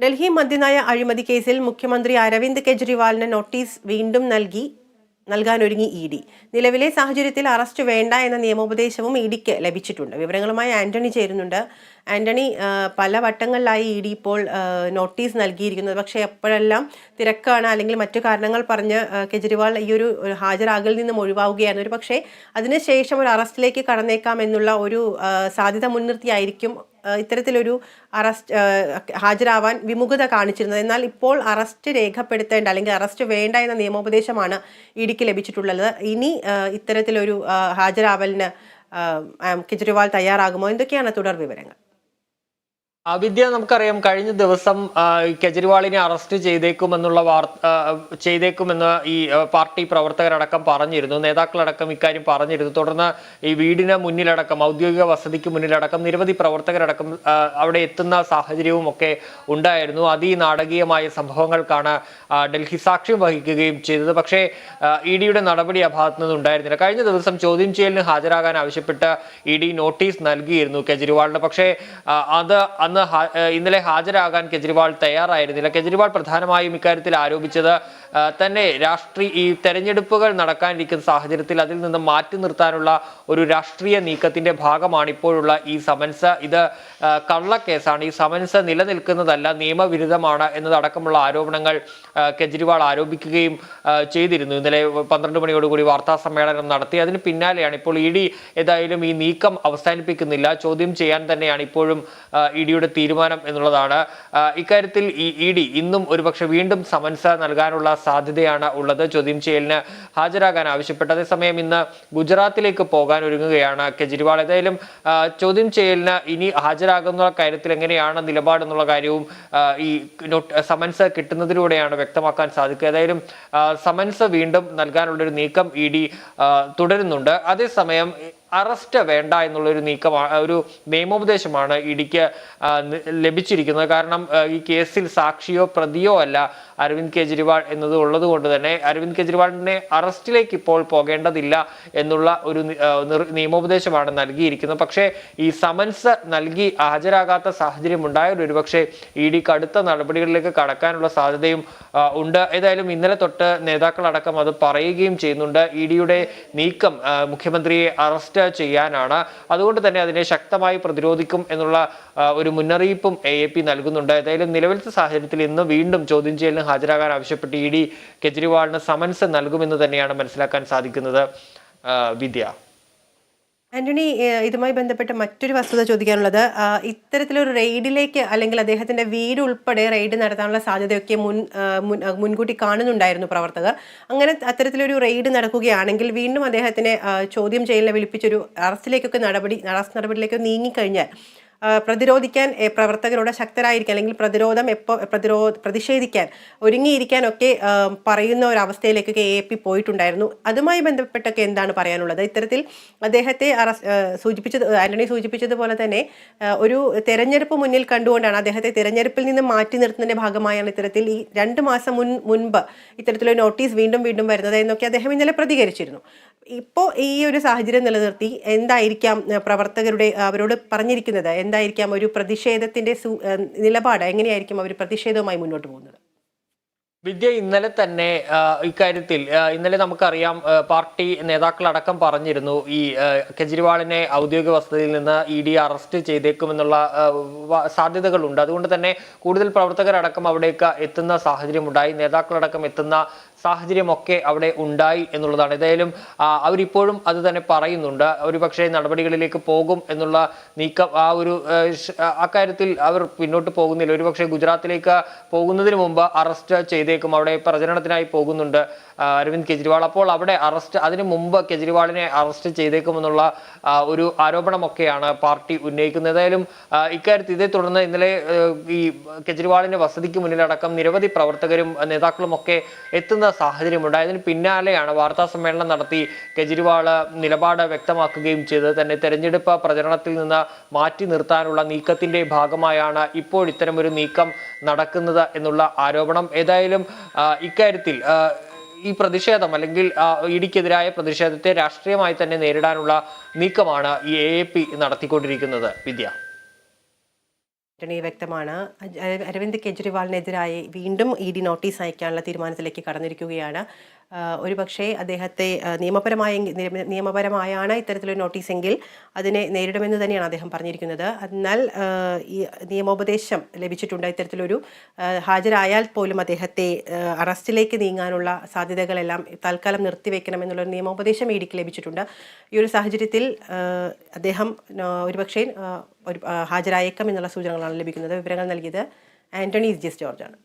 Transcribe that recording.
ഡൽഹി മദ്യനയ അഴിമതി കേസിൽ മുഖ്യമന്ത്രി അരവിന്ദ് കെജ്രിവാളിന് നോട്ടീസ് വീണ്ടും നൽകി നൽകാനൊരുങ്ങി ഇ ഡി. നിലവിലെ സാഹചര്യത്തിൽ അറസ്റ്റ് വേണ്ട എന്ന നിയമോപദേശവും ഇ ഡിക്ക് ലഭിച്ചിട്ടുണ്ട്. വിവരങ്ങളുമായി ആന്റണി ചേരുന്നുണ്ട്. ആന്റണി പല വട്ടങ്ങളിലായി ഇ ഡി ഇപ്പോൾ നോട്ടീസ് നൽകിയിരിക്കുന്നത്. പക്ഷേ എപ്പോഴെല്ലാം തിരക്കാണ് അല്ലെങ്കിൽ മറ്റു കാരണങ്ങൾ പറഞ്ഞ് കെജ്രിവാൾ ഈ ഒരു ഹാജരാകലിൽ നിന്നും ഒഴിവാവുകയാണ് ഒരു പക്ഷേ അതിനുശേഷം ഒരു അറസ്റ്റിലേക്ക് കടന്നേക്കാം എന്നുള്ള ഒരു സാധ്യത മുൻനിർത്തിയായിരിക്കും ഇത്തരത്തിലൊരു അറസ്റ്റ് ഹാജരാവാൻ വിമുഖത കാണിച്ചിരുന്നത്. എന്നാൽ ഇപ്പോൾ അറസ്റ്റ് രേഖപ്പെടുത്തേണ്ട അല്ലെങ്കിൽ അറസ്റ്റ് വേണ്ട എന്ന നിയമോപദേശമാണ് ഇഡിക്ക് ലഭിച്ചിട്ടുള്ളത്. ഇനി ഇത്തരത്തിലൊരു ഹാജരാവലിന് കെജ്രിവാൾ തയ്യാറാകുമോ? എന്തൊക്കെയാണ് തുടർ വിവരങ്ങൾ? ആ, വിദ്യ നമുക്കറിയാം കഴിഞ്ഞ ദിവസം കെജ്രിവാളിനെ അറസ്റ്റ് ചെയ്തേക്കുമെന്നുള്ള വാർത്ത ചെയ്തേക്കുമെന്ന് ഈ പാർട്ടി പ്രവർത്തകരടക്കം പറഞ്ഞിരുന്നു. നേതാക്കളടക്കം ഇക്കാര്യം പറഞ്ഞിരുന്നു. തുടർന്ന് ഈ വീടിന് മുന്നിലടക്കം ഔദ്യോഗിക വസതിക്ക് മുന്നിലടക്കം നിരവധി പ്രവർത്തകരടക്കം അവിടെ എത്തുന്ന സാഹചര്യവും ഒക്കെ ഉണ്ടായിരുന്നു. അതിനാടകീയമായ സംഭവങ്ങൾക്കാണ് ഡൽഹി സാക്ഷ്യം വഹിക്കുകയും ചെയ്തത്. പക്ഷേ ഇ ഡിയുടെ നടപടി ആ ഭാഗത്തു നിന്നുണ്ടായിരുന്നില്ല കഴിഞ്ഞ ദിവസം ചോദ്യം ചെയ്യലിന് ഹാജരാകാൻ ആവശ്യപ്പെട്ട് ഇ ഡി നോട്ടീസ് നൽകിയിരുന്നു കെജ്രിവാളിന്. പക്ഷേ അത് അന്ന് ആ, ഇന്നലെ ഹാജരാകാൻ കെജ്രിവാൾ തയ്യാറായിരുന്നില്ല. കെജ്രിവാൾ പ്രധാനമായും ഇക്കാര്യത്തിൽ ആരോപിച്ചത് തന്നെ രാഷ്ട്രീയ ഈ തെരഞ്ഞെടുപ്പുകൾ നടക്കാനിരിക്കുന്ന സാഹചര്യത്തിൽ അതിൽ നിന്ന് മാറ്റി നിർത്താനുള്ള ഒരു രാഷ്ട്രീയ നീക്കത്തിന്റെ ഭാഗമാണ് ഇപ്പോഴുള്ള ഈ സമൻസ്. ഇത് കള്ളക്കേസാണ്. ഈ സമൻസ് നിലനിൽക്കുന്നതല്ല നിയമവിരുദ്ധമാണ് എന്നതടക്കമുള്ള ആരോപണങ്ങൾ കെജ്രിവാൾ ആരോപിക്കുകയും ചെയ്തിരുന്നു. ഇന്നലെ പന്ത്രണ്ട് മണിയോടുകൂടി വാർത്താ സമ്മേളനം നടത്തി. അതിന് പിന്നാലെയാണ് ഇപ്പോൾ ഇ ഡി ഏതായാലും ഈ നീക്കം അവസാനിപ്പിക്കുന്നില്ല. ചോദ്യം ചെയ്യാൻ തന്നെയാണ് ഇപ്പോഴും ഇ തീരുമാനം എന്നുള്ളതാണ്. ഇക്കാര്യത്തിൽ ഇ ഡി ഇന്നും ഒരുപക്ഷെ വീണ്ടും സമൻസ് നൽകാനുള്ള സാധ്യതയാണ് ഉള്ളത്. ചോദ്യം ചെയ്യലിന് ഹാജരാകാൻ ആവശ്യപ്പെട്ട അതേസമയം ഇന്ന് ഗുജറാത്തിലേക്ക് പോകാൻ ഒരുങ്ങുകയാണ് കെജ്രിവാൾ. ഏതായാലും ചോദ്യം ചെയ്യലിന് ഇനി ഹാജരാകുന്ന കാര്യത്തിൽ എങ്ങനെയാണ് നിലപാടെന്നുള്ള കാര്യവും ഈ സമൻസ് കിട്ടുന്നതിലൂടെയാണ് വ്യക്തമാക്കാൻ സാധിക്കുക. ഏതായാലും സമൻസ് വീണ്ടും നൽകാനുള്ളൊരു നീക്കം ഇ ഡി തുടരുന്നുണ്ട്. അതേസമയം അറസ്റ്റ് വേണ്ട എന്നുള്ളൊരു നീക്കമാണ് ഒരു നിയമോപദേശമാണ് ഇഡിക്ക് ആ, ലഭിച്ചിരിക്കുന്നത്. കാരണം ഈ കേസിൽ സാക്ഷിയോ പ്രതിയോ അല്ല. അരവിന്ദ് കെജ്രിവാൾ എന്നത് ഉള്ളത് കൊണ്ട് തന്നെ അരവിന്ദ് കെജ്രിവാളിനെ അറസ്റ്റിലേക്ക് ഇപ്പോൾ പോകേണ്ടതില്ല എന്നുള്ള ഒരു നിയമോപദേശമാണ് നൽകിയിരിക്കുന്നത്. പക്ഷേ ഈ സമൻസ് നൽകി ഹാജരാകാത്ത സാഹചര്യം ഉണ്ടായാൽ ഒരുപക്ഷെ ഇ ഡി കടുത്ത നടപടികളിലേക്ക് കടക്കാനുള്ള സാധ്യതയും ഉണ്ട്. ഏതായാലും ഇന്നലെ തൊട്ട് നേതാക്കളടക്കം അത് പറയുകയും ചെയ്യുന്നുണ്ട്. ഇ ഡിയുടെ നീക്കം മുഖ്യമന്ത്രിയെ അറസ്റ്റ് ചെയ്യാനാണ്. അതുകൊണ്ട് തന്നെ അതിനെ ശക്തമായി പ്രതിരോധിക്കും എന്നുള്ള ഒരു മുന്നറിയിപ്പും എ എ പി നൽകുന്നുണ്ട്. ഏതായാലും നിലവിലത്തെ സാഹചര്യത്തിൽ ഇന്ന് വീണ്ടും ചോദ്യം ചെയ്യലിന് ഹാജരാകാൻ ആവശ്യപ്പെട്ട് ഇ ഡി കെജ്രിവാളിന് സമൻസ് നൽകുമെന്ന് തന്നെയാണ് മനസ്സിലാക്കാൻ സാധിക്കുന്നത് വിദ്യ. ആന്റണി ഇതുമായി ബന്ധപ്പെട്ട് മറ്റൊരു വസ്തുത ചോദിക്കാനുള്ളത് ഇത്തരത്തിലൊരു റെയ്ഡിലേക്ക് അല്ലെങ്കിൽ അദ്ദേഹത്തിന്റെ വീട് ഉൾപ്പെടെ റെയ്ഡ് നടത്താനുള്ള സാധ്യതയൊക്കെ മുൻ മുൻകൂട്ടി കാണുന്നുണ്ടായിരുന്നു പ്രവർത്തകർ. അങ്ങനെ അത്തരത്തിലൊരു റെയ്ഡ് നടക്കുകയാണെങ്കിൽ വീണ്ടും അദ്ദേഹത്തിനെ ചോദ്യം ചെയ്യലിനെ വിളിപ്പിച്ചൊരു അറസ്റ്റിലേക്കൊക്കെ നടപടി അറസ്റ്റ് നടപടിയിലേക്ക് നീങ്ങിക്കഴിഞ്ഞാൽ പ്രതിരോധിക്കാൻ പ്രവർത്തകരോട് ശക്തരായിരിക്കാൻ അല്ലെങ്കിൽ പ്രതിരോധം എപ്പോൾ പ്രതിരോ പ്രതിഷേധിക്കാൻ ഒരുങ്ങിയിരിക്കാനൊക്കെ പറയുന്ന ഒരു അവസ്ഥയിലേക്കൊക്കെ എ പി പോയിട്ടുണ്ടായിരുന്നു. അതുമായി ബന്ധപ്പെട്ടൊക്കെ എന്താണ് പറയാനുള്ളത്? ഇത്തരത്തിൽ അദ്ദേഹത്തെ സൂചിപ്പിച്ചത് ആന്റണി സൂചിപ്പിച്ചതുപോലെ തന്നെ ഒരു തെരഞ്ഞെടുപ്പ് മുന്നിൽ കണ്ടുകൊണ്ടാണ് അദ്ദേഹത്തെ തെരഞ്ഞെടുപ്പിൽ നിന്ന് മാറ്റി നിർത്തുന്നതിന്റെ ഭാഗമായാണ് ഇത്തരത്തിൽ ഈ രണ്ട് മാസം മുൻ മുൻപ് ഇത്തരത്തിലൊരു നോട്ടീസ് വീണ്ടും വീണ്ടും വരുന്നത് എന്നൊക്കെ അദ്ദേഹം ഇന്നലെ പ്രതികരിച്ചിരുന്നു. ഇപ്പോൾ ഈ ഒരു സാഹചര്യം നിലനിർത്തി എന്തായിരിക്കാം പ്രവർത്തകരുടെ അവരോട് പറഞ്ഞിരിക്കുന്നത്? എന്തായിരിക്കാം ഒരു പ്രതിഷേധത്തിന്റെ നിലപാട്? എങ്ങനെയായിരിക്കും അവർ പ്രതിഷേധവുമായി മുന്നോട്ട് പോകുന്നത്? വിദ്യ ഇന്നലെ തന്നെ ഇക്കാര്യത്തിൽ ഇന്നലെ നമുക്കറിയാം പാർട്ടി നേതാക്കളടക്കം പറഞ്ഞിരുന്നു ഈ കെജ്രിവാളിനെ ഔദ്യോഗിക വസതിയിൽ നിന്ന് ഇ ഡി അറസ്റ്റ് ചെയ്തേക്കുമെന്നുള്ള സാധ്യതകളുണ്ട്. അതുകൊണ്ട് തന്നെ കൂടുതൽ പ്രവർത്തകരടക്കം അവിടേക്ക് എത്തുന്ന സാഹചര്യമുണ്ടായി. നേതാക്കളടക്കം എത്തുന്ന സാഹചര്യമൊക്കെ അവിടെ ഉണ്ടായി എന്നുള്ളതാണ്. ഏതായാലും അവരിപ്പോഴും അത് തന്നെ പറയുന്നുണ്ട്. ഒരുപക്ഷെ നടപടികളിലേക്ക് പോകും എന്നുള്ള നീക്കം ആ ഒരു അക്കാര്യത്തിൽ അവർ പിന്നോട്ട് പോകുന്നില്ല. ഒരുപക്ഷെ ഗുജറാത്തിലേക്ക് പോകുന്നതിന് മുമ്പ് അറസ്റ്റ് ചെയ്തേക്കും. അവിടെ പ്രചരണത്തിനായി പോകുന്നുണ്ട് അരവിന്ദ് കെജ്രിവാൾ. അപ്പോൾ അവിടെ അറസ്റ്റ് അതിനു മുമ്പ് കെജ്രിവാളിനെ അറസ്റ്റ് ചെയ്തേക്കുമെന്നുള്ള ഒരു ആരോപണമൊക്കെയാണ് പാർട്ടി ഉന്നയിക്കുന്നത്. ഏതായാലും ഇക്കാര്യത്തിൽ ഇതേ തുടർന്ന് ഇന്നലെ ഈ കെജ്രിവാളിന്റെ വസതിക്ക് മുന്നിലടക്കം നിരവധി പ്രവർത്തകരും നേതാക്കളും ഒക്കെ എത്തുന്ന സാഹചര്യമുണ്ട്. ഉണ്ടായതിന് പിന്നാലെയാണ് വാർത്താ സമ്മേളനം നടത്തി കെജ്രിവാൾ നിലപാട് വ്യക്തമാക്കുകയും ചെയ്തത്. തന്നെ തെരഞ്ഞെടുപ്പ് പ്രചരണത്തിൽ നിന്ന് മാറ്റി നിർത്താനുള്ള നീക്കത്തിന്റെ ഭാഗമായാണ് ഇപ്പോൾ ഇത്തരമൊരു നീക്കം നടക്കുന്നത് എന്നുള്ള ആരോപണം. ഏതായാലും ഇക്കാര്യത്തിൽ ഈ പ്രതിഷേധം അല്ലെങ്കിൽ ഇടിക്കെതിരായ പ്രതിഷേധത്തെ രാഷ്ട്രീയമായി തന്നെ നേരിടാനുള്ള നീക്കമാണ് ഈ എ നടത്തിക്കൊണ്ടിരിക്കുന്നത്. വിദ്യ. ആന്റണി വ്യക്തമാണ്. അരവിന്ദ് കെജ്രിവാളിനെതിരായി വീണ്ടും ഇ ഡി നോട്ടീസ് അയക്കാനുള്ള തീരുമാനത്തിലേക്ക് കടന്നിരിക്കുകയാണ്. ഒരുപക്ഷേ അദ്ദേഹത്തെ നിയമപരമായ നിയമപരമായാണ് ഇത്തരത്തിലൊരു നോട്ടീസെങ്കിൽ അതിനെ നേരിടുമെന്ന് തന്നെയാണ് അദ്ദേഹം പറഞ്ഞിരിക്കുന്നത്. എന്നാൽ ഈ നിയമോപദേശം ലഭിച്ചിട്ടുണ്ട് ഇത്തരത്തിലൊരു ഹാജരായാൽ പോലും അദ്ദേഹത്തെ അറസ്റ്റിലേക്ക് നീങ്ങാനുള്ള സാധ്യതകളെല്ലാം തൽക്കാലം നിർത്തിവെക്കണമെന്നുള്ളൊരു നിയമോപദേശം ഇ ഡിക്ക് ലഭിച്ചിട്ടുണ്ട്. ഈ ഒരു സാഹചര്യത്തിൽ അദ്ദേഹം ഒരുപക്ഷേ ഒരു ഹാജരായേക്കാം എന്നുള്ള സൂചനകളാണ് ലഭിക്കുന്നത്. വിവരങ്ങൾ നൽകിയത് ആന്റണി ജെസ് ജോർജാണ്.